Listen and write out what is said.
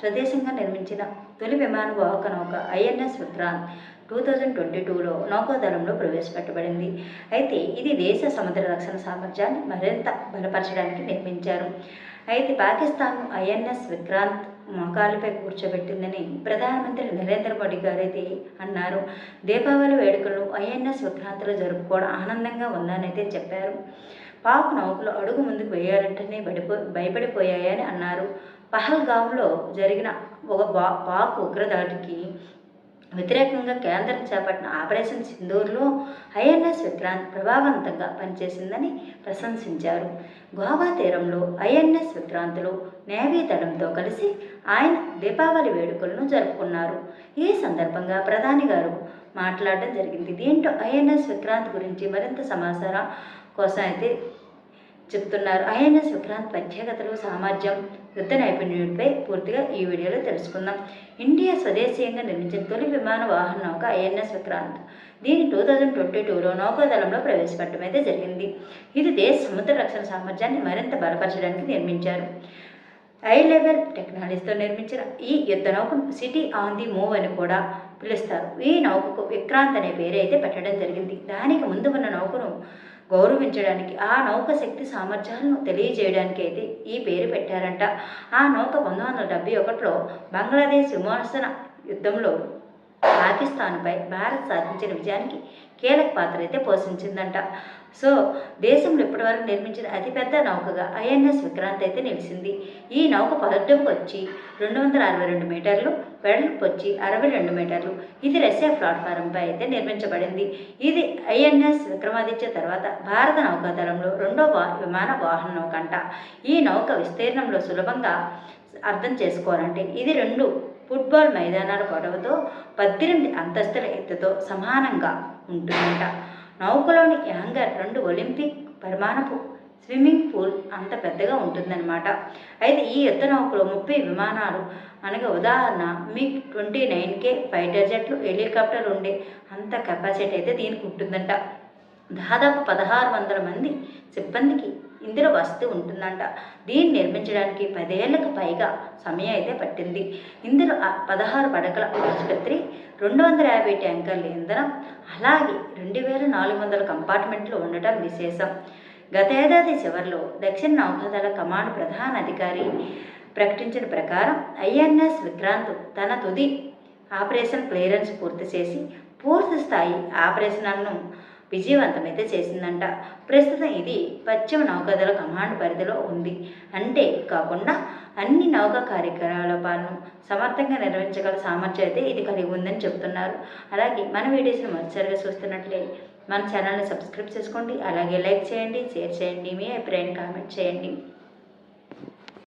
స్వదేశంగా నిర్మించిన తొలి విమానవాహక నౌక INS Vikrant two thousand twenty టూలో నౌకాదళంలో ప్రవేశపెట్టబడింది. అయితే ఇది దేశ సముద్ర రక్షణ సామర్థ్యాన్ని మరింత బలపరచడానికి నిర్మించారు. అయితే పాకిస్తాన్ ఐఎన్ఎస్ విక్రాంత్ మోకాలపై కూర్చోబెట్టిందని ప్రధానమంత్రి నరేంద్ర మోడీ గారైతే అన్నారు. దీపావళి వేడుకలు ఐఎన్ఎస్ విక్రాంతిలో జరుపుకోవడం ఆనందంగా ఉందనైతే చెప్పారు. పాక్ నౌకలు అడుగు ముందుకు వేయాలంటేనే బడిపో భయపడిపోయాయని అన్నారు. పహల్గాంలో జరిగిన ఒక బా పాక్ ఉగ్రదాడికి వ్యతిరేకంగా కేంద్రం చేపట్టిన ఆపరేషన్ సింధూర్లో ఐఎన్ఎస్ విక్రాంత్ ప్రభావవంతంగా పనిచేసిందని ప్రశంసించారు. గోవా తీరంలో ఐఎన్ఎస్ విక్రాంత్లో నేవీ దళంతో కలిసి ఆయన దీపావళి వేడుకలను జరుపుకున్నారు. ఈ సందర్భంగా ప్రధాని గారు మాట్లాడడం జరిగింది. దీంట్లో ఐఎన్ఎస్ విక్రాంత్ గురించి మరింత సమాచారం కోసం అయితే చెప్తున్నారు. ఐఎన్ఎస్ విక్రాంత్ ప్రత్యేకతలు సామర్థ్యం యుద్ధ నైపుణ్యుడిపై పూర్తిగా ఈ వీడియోలో తెలుసుకుందాం. ఇండియా స్వదేశీయంగా నిర్మించిన తొలి విమాన వాహన నౌక ఐఎన్ఎస్ విక్రాంత్. దీన్ని టూ థౌజండ్ ట్వంటీ టూలో నౌకాదళంలో ప్రవేశపెట్టడం అయితే జరిగింది. ఇది దేశ సముద్ర రక్షణ సామర్థ్యాన్ని మరింత బలపరచడానికి నిర్మించారు. హై లెవెల్ టెక్నాలజీతో నిర్మించిన ఈ యుద్ధ నౌకను సిటీ ఆన్ ది మూవ్ అని కూడా పిలుస్తారు. ఈ నౌకకు విక్రాంత్ అనే పేరు అయితే పెట్టడం జరిగింది. దానికి ముందు ఉన్న నౌకను గౌరవించడానికి ఆ నౌక శక్తి సామర్థ్యాలను తెలియజేయడానికి అయితే ఈ పేరు పెట్టారంట. ఆ నౌక పంతొమ్మిది వందల డెబ్బై ఒకటిలో బంగ్లాదేశ్ విమోచన యుద్ధంలో పాకిస్తాన్పై భారత్ సాధించిన విజయానికి కీలక పాత్ర అయితే పోషించిందంట. సో దేశంలో ఇప్పటివరకు నిర్మించిన అతిపెద్ద నౌకగా ఐఎన్ఎస్ విక్రాంత్ అయితే నిలిచింది. ఈ నౌక పొడవుకు వచ్చి రెండు వందల అరవై రెండు మీటర్లు వెడల్పు వచ్చి అరవై రెండు మీటర్లు. ఇది రష్యా ప్లాట్ఫారంపై అయితే నిర్మించబడింది. ఇది ఐఎన్ఎస్ విక్రమాదిత్య తర్వాత భారత నౌకాదళంలో రెండో వా విమాన వాహన నౌక అంట ఈ నౌక విస్తీర్ణంలో సులభంగా అర్థం చేసుకోవాలంటే ఇది రెండు ఫుట్బాల్ మైదానాల పొడవుతో పద్దెనిమిది అంతస్తుల ఎత్తుతో సమానంగా ఉంటుందంట. నౌకలోని యాంగర్ రెండు ఒలింపిక్ పరిమాణపు స్విమ్మింగ్ పూల్ అంత పెద్దగా ఉంటుందన్నమాట. అయితే ఈ యుద్ధ నౌకలో ముప్పై విమానాలు అనగా ఉదాహరణ MiG twenty nine K fighter జెట్లు helicopter ఉండే అంత కెపాసిటీ అయితే దీనికి ఉంటుందంట. దాదాపు పదహారు వందల మంది సిబ్బందికి ఇందులో వస్తూ ఉంటుందంట. దీన్ని నిర్మించడానికి పదేళ్ళకు పైగా సమయం అయితే పట్టింది. ఇందులో పదహారు పడకల ఆసుపత్రి రెండు వందల యాభై ట్యాంకర్ల ఇంధనం అలాగే రెండు వేల నాలుగు వందల కంపార్ట్మెంట్లు ఉండటం విశేషం. గత ఏడాది చివరిలో దక్షిణ నౌకాదళ కమాండ్ ప్రధాన అధికారి ప్రకటించిన ప్రకారం ఐఎన్ఎస్ విక్రాంత్ తన తుది ఆపరేషన్ క్లియరెన్స్ పూర్తి చేసి పూర్తి స్థాయి ఆపరేషన్లను విజయవంతమైతే చేసిందంట. ప్రస్తుతం ఇది పశ్చిమ నౌకాదళ కమాండ్ పరిధిలో ఉంది. అంటే కాకుండా అన్ని నౌకా కార్యకలాపాలను సమర్థంగా నిర్వహించగల సామర్థ్యం అయితే ఇది కలిగి ఉందని చెప్తున్నారు అలాగే మన వీడియోస్ని మొదటిసారిగా చూస్తున్నట్లే మన ఛానల్ని సబ్స్క్రైబ్ చేసుకోండి. అలాగే లైక్ చేయండి షేర్ చేయండి మీ అభిప్రాయాన్ని కామెంట్ చేయండి.